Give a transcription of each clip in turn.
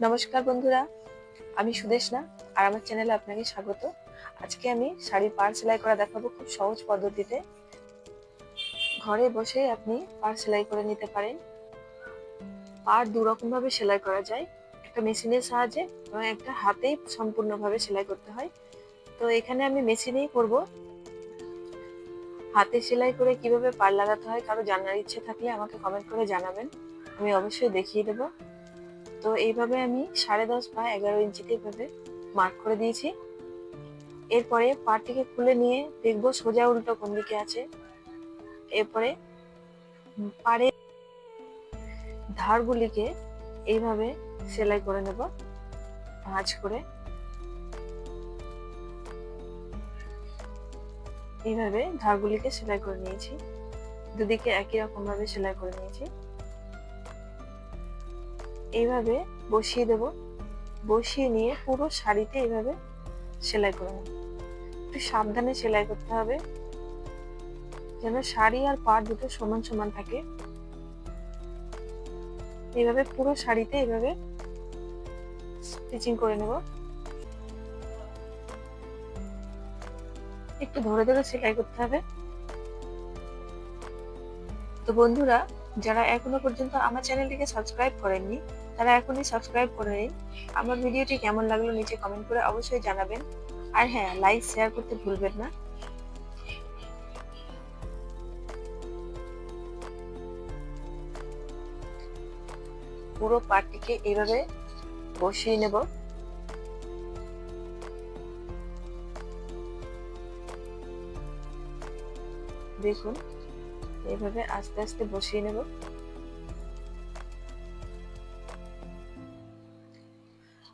নমস্কার বন্ধুরা, আমি সুদেশনা আর আমার চ্যানেলে আপনাকে স্বাগত। আজকে আমি শাড়ি পার সেলাই করা দেখাবো খুব সহজ পদ্ধতিতে। ঘরে বসে আপনি পার সেলাই করে নিতে পারেন। পার দু রকম ভাবে সেলাই করা যায়। একটা মেশিনের সাহায্যে এবং একটা হাতেই সম্পূর্ণভাবে সেলাই করতে হয়। তো এখানে আমি মেশিনেই করব। হাতে সেলাই করে কীভাবে পার লাগাতে হয় কারও জানার ইচ্ছে থাকলে আমাকে কমেন্ট করে জানাবেন। আমি অবশ্যই দেখিয়ে দেবো। তো এইভাবে আমি সাড়ে দশ বা এগারো ইঞ্চিতে এভাবে মার্ক করে দিয়েছি। এরপরে পাটিকে খুলে নিয়ে দেখব সোজা উল্টো কোন দিকে আছে। এরপরে পাড়ে ধারগুলিকে এইভাবে সেলাই করে নেব। ভাঁজ করে। এইভাবে ধারগুলিকে সেলাই করে নিয়েছি। দুদিকে একই রকম ভাবে সেলাই করে নিয়েছি। এইভাবে বসিয়ে দেব। বসিয়ে নিয়ে পুরো শাড়িতে এইভাবে সেলাই করে নেব। একটু সাবধানে সেলাই করতে হবে। যেন শাড়ি আর পাড় দুটো সমান সমান থাকে। এইভাবে পুরো শাড়িতে এইভাবে স্টিচিং করে নেব। একটু ধরে ধরে সেলাই করতে হবে। তো বন্ধুরা যারা এখনও পর্যন্ত আমার চ্যানেলটিকে সাবস্ক্রাইব করেননি, তারা এখনই সাবস্ক্রাইব করে নিন। আমার ভিডিওটি কেমন লাগল নিচে কমেন্ট করে অবশ্যই জানাবেন। আর হ্যাঁ লাইক শেয়ার করতে ভুলবেন না। পুরো পাটটিকে এইভাবে বসিয়ে নেব। দেখুন এইভাবে আস্তে আস্তে বসিয়ে নেব।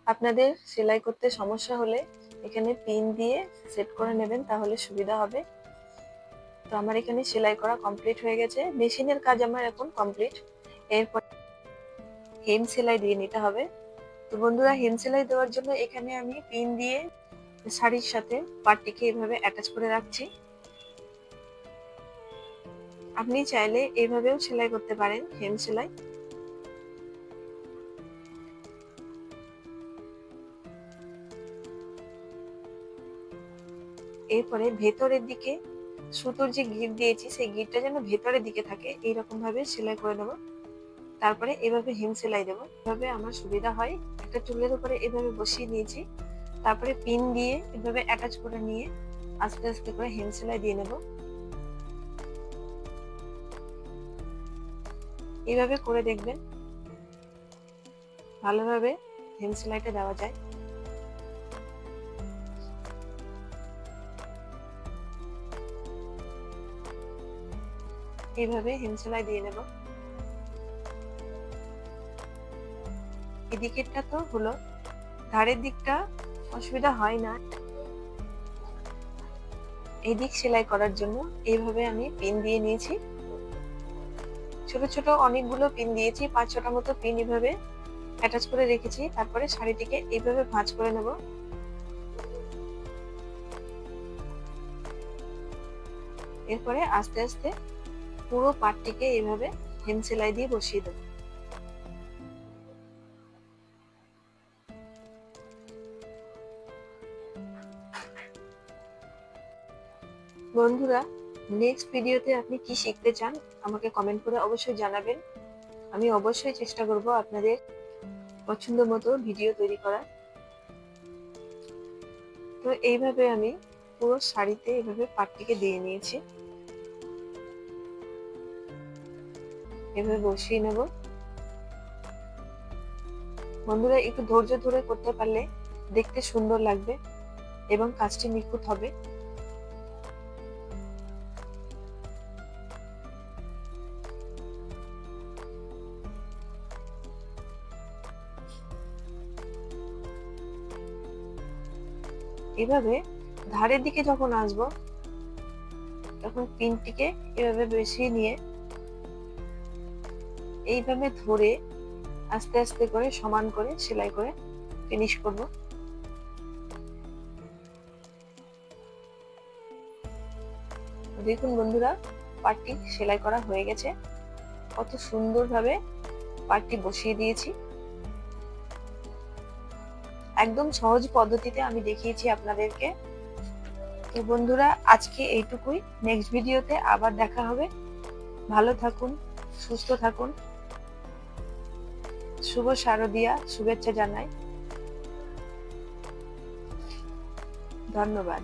আপনাদের সেলাই করতে সমস্যা হলে এখানে পিন দিয়ে সেট করে নেবেন, তাহলে সুবিধা হবে। তো আমার এখানে সেলাই করা কমপ্লিট হয়ে গেছে। মেশিনের কাজ আমার এখন কমপ্লিট। এরপর হেম সেলাই দিয়ে নিতে হবে। তো বন্ধুরা, হেম সেলাই দেওয়ার জন্য এখানে আমি পিন দিয়ে শাড়ির সাথে পাটটিকে এভাবে অ্যাটাচ করে রাখছি। আপনি চাইলে এভাবেও সেলাই করতে পারেন হেম সেলাই। এরপরে ভেতরের দিকে সুতোর যে গিট দিয়েছি, সেই গিটটা যেন ভেতরের দিকে থাকে এইরকম ভাবে সেলাই করে দেবো তারপরে এভাবে হেম সেলাই দেবো। এভাবে আমার সুবিধা হয়। একটা চুলের উপরে এভাবে বসিয়ে নিয়েছি তারপরে পিন দিয়ে এভাবে অ্যাটাচ করে নিয়ে আস্তে আস্তে করে হেম সেলাই দিয়ে নেব। এইভাবে করে দেখবেন। ভালোভাবে হেম সেলাইটা দেওয়া যায়। এইভাবে হেম সেলাই দিয়ে নেব। এদিকেরটা তো হলো, ধারের দিকটা অসুবিধা হয় না। এই দিক সেলাই করার জন্য এইভাবে আমি পিন দিয়ে নিয়েছি। ছোট ছোট অনেকগুলো পিন দিয়েছি, পাঁচ ছটা মতো পিন এভাবে অ্যাটাচ করে রেখেছি। তারপরে শাড়িটিকে এইভাবে ভাঁজ করে নেব। এরপরে আস্তে আস্তে পুরো পাটটিকে এইভাবে হেম সেলাই দিয়ে বসিয়ে দেব। বন্ধুরা নেক্সট ভিডিওতে আপনি কি শিখতে চান, আমাকে কমেন্ট করে অবশ্যই জানাবেন। আমি অবশ্যই চেষ্টা করব আপনাদের পছন্দ মতো ভিডিও তৈরি করার। তো এইভাবে আমি পুরো শাড়িতে এভাবে পাটটিকে দিয়ে নিয়েছি। এভাবে বসিয়ে নেব। বন্ধুরা, একটু ধৈর্য ধরে করতে পারলে দেখতে সুন্দর লাগবে এবং কাজটি নিখুঁত হবে। এভাবে ধারের দিকে যখন আসব, তখন পিনটিকে এভাবে বসিয়ে নিয়ে এইভাবে ধরে আস্তে আস্তে করে, সমান করে, সেলাই করে ফিনিশ করব। দেখুন বন্ধুরা, পাটটি সেলাই করা হয়ে গেছে। কত সুন্দরভাবে পাটটি বসিয়ে দিয়েছি। একদম সহজ পদ্ধতিতে আমি দেখিয়েছি আপনাদেরকে। তো বন্ধুরা, আজকে এইটুকুই। নেক্সট ভিডিওতে আবার দেখা হবে। ভালো থাকুন, সুস্থ থাকুন। শুভ শারদিয়া, শুভেচ্ছা জানাই। ধন্যবাদ।